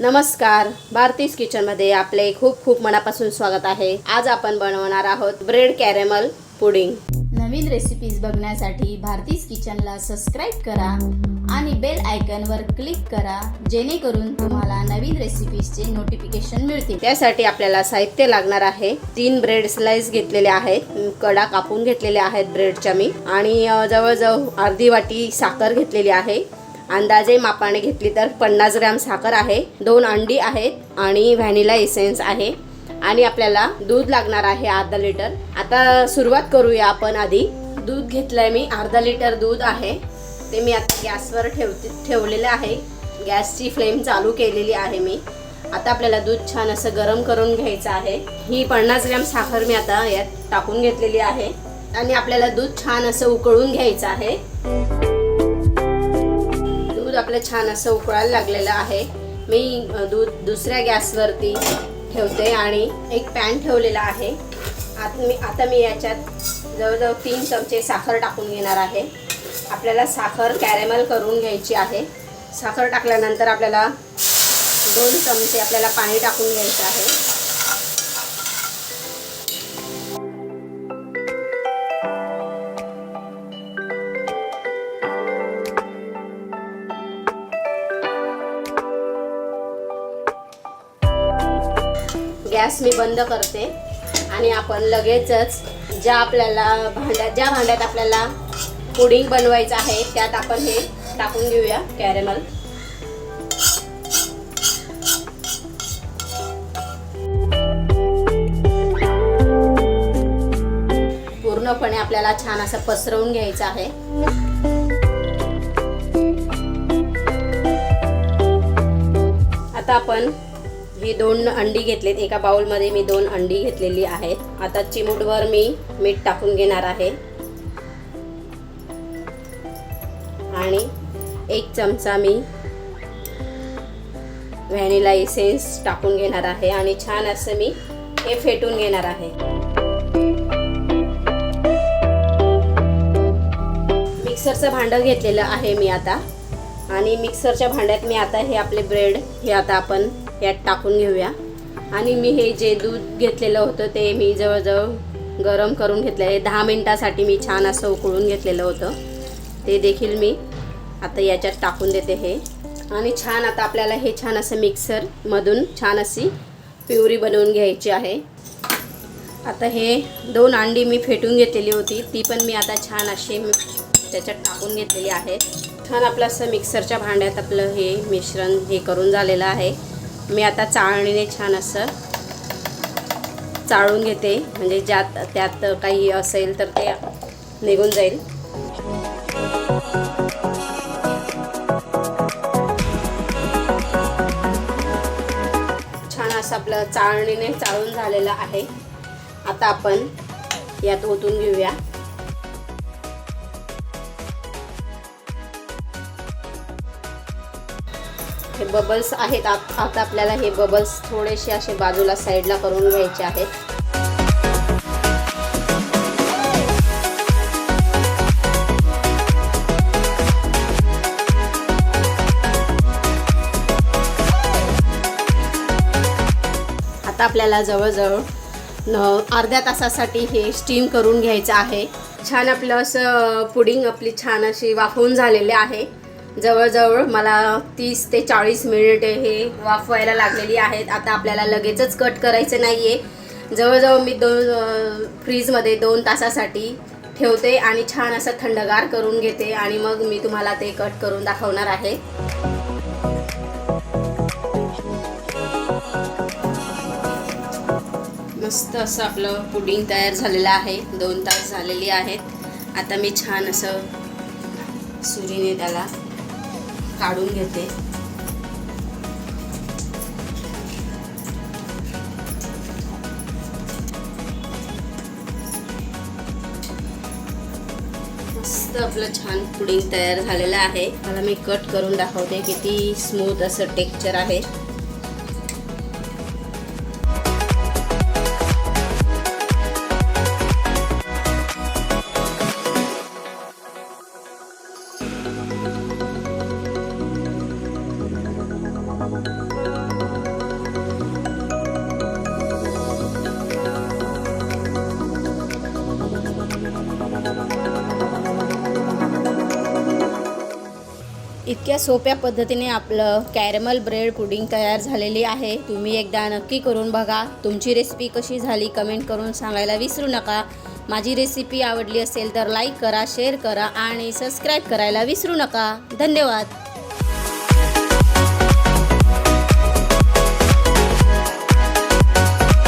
नमस्कार भारतीज किचनमध्ये आपले खूप खूप मनापासून स्वागत आहे. आज आपण बनवणार आहोत ब्रेड कॅरेमल पुडिंग. नवीन रेसिपीज बघण्यासाठी भारतीज किचनला सबस्क्राईब करा आणि बेल आयकॉनवर क्लिक करा जेणेकरून तुम्हाला नवीन रेसिपीजचे नोटिफिकेशन मिळतील. त्यासाठी आपल्याला साहित्य लागणार आहे. तीन ब्रेड स्लाइस घेतलेले आहेत. कडा कापून घेतलेल्या आहेत ब्रेडच्या मी. आणि जवळजवळ अर्धी वाटी साखर घेतलेली आहे. अंदाजे मापाने घेतली तर पन्नास ग्रॅम साखर आहे दोन अंडी आहेत आणि व्हॅनिला एसेन्स आहे. आणि आपल्याला दूध लागणार आहे अर्धा लिटर. आता सुरुवात करूया आपण आधी. दूध घेतलंय मी अर्धा लिटर दूध आहे. ते मी आता गॅसवर ठेवते ठेवलेलं आहे. गॅसची फ्लेम चालू केलेली आहे मी. आता आपल्याला दूध छान असं गरम करून घ्यायचं आहे. ही पन्नास ग्रॅम साखर मी आता यात टाकून घेतलेली आहे. आणि आपल्याला दूध छान असं उकळून घ्यायचं आहे. दूध आपलं छान असं उकळायला लागलेलं आहे. मी दूध दुसऱ्या गॅसवरती ठेवते आणि एक पॅन ठेवलेला आहे. आता मी आता मी याच्यात जवळजवळ तीन चमचे साखर टाकून घेणार आहे. आपल्याला साखर कॅरेमल करून घ्यायची आहे. साखर टाकल्यानंतर आपल्याला दोन चमचे आपल्याला पाणी टाकून घ्यायचं आहे. गॅस मी बंद करते. आणि आपण लगेचच ज्या आपल्याला भांड्यात ज्या भांड्यात आपल्याला पुडिंग बनवायचं आहे त्यात आपण हे टाकून घेऊया कॅरेमल. पूर्णपणे आपल्याला छान असं पसरवून घ्यायचं आहे. आता आपण ही दोन अंडी घेतलीत. एका बाउलमध्ये मी दोन अंडी घेतलेली आहेत. आता चिमूटवर मी मीठ टाकून घेणार आहे. आणि एक चमचा मी व्हॅनिला इसेन्स टाकून घेणार आहे आणि छान असं मी हे फेटून घेणार आहे. मिक्सरचं भांडं घेतलेलं आहे मी आता. आणि मिक्सरच्या भांड्यात मी आता हे आपले ब्रेड हे आता आपण यात टाकून घेऊया. आणि मी हे जे दूध घेतलेलं होतं ते मी जवळजवळ गरम करून घेतलं आहे दहा मिनटासाठी मी छान असं उकळून घेतलेलं होतं. ते देखील मी आता याच्यात टाकून देते हे. आणि छान आता आपल्याला हे छान असं मिक्सरमधून छान अशी प्युरी बनवून घ्यायची आहे. आता हे दोन अंडी मी फेटून घेतलेली होती. ती पण मी आता छान अशी त्याच्यात टाकून घेतलेली आहे. छान आपलं असं मिक्सरच्या भांड्यात आपलं हे मिश्रण हे करून झालेलं आहे. मी आता चाळणीने छान असं चाळून घेते. म्हणजे ज्यात त्यात काही असेल तर ते निघून जाईल. छान असं आपलं चाळणीने चाळून झालेलं आहे. आता आपण यात ओतून घेऊया. हे बबल्स आहेत. आत- आता आपल्याला हे बबल्स थोडेसे असे बाजूला साईडला करून घ्यायचे आहेत. आता आपल्याला जवळजवळ अर्ध्या तासासाठी हे स्टीम करून घ्यायचं आहे. छान आपलं असं पुडिंग आपली छान अशी वाफवून झालेले आहे. जवळजवळ मला तीस ते चाळीस मिनिट हे वाफवायला लागलेली आहेत. आता आपल्याला लगेचच कट करायचं नाही आहे जवळजवळ मी दोन फ्रीजमध्ये दोन तासासाठी ठेवते आणि छान असं थंडगार करून घेते आणि मग मी तुम्हाला ते कट करून दाखवणार आहे. मस्त असं आपलं पुडिंग तयार झालेलं आहे. दोन तास झालेली आहेत. आता मी छान असं सुरीने त्याला काढून घेते. मस्त आपलं छान पुडिंग तयार झालेलं आहे. मला मी कट करून दाखवते किती स्मूथ असं टेक्चर आहे. इतक्या सोप्या पद्धतीने आपलं कॅरमल ब्रेड पुडिंग तयार झालेली आहे. तुम्ही एकदा नक्की करून बघा. तुमची रेसिपी कशी झाली कमेंट करून सांगायला विसरू नका. माझी रेसिपी आवडली असेल तर लाईक करा शेअर करा आणि सबस्क्राईब करायला विसरू नका. धन्यवाद.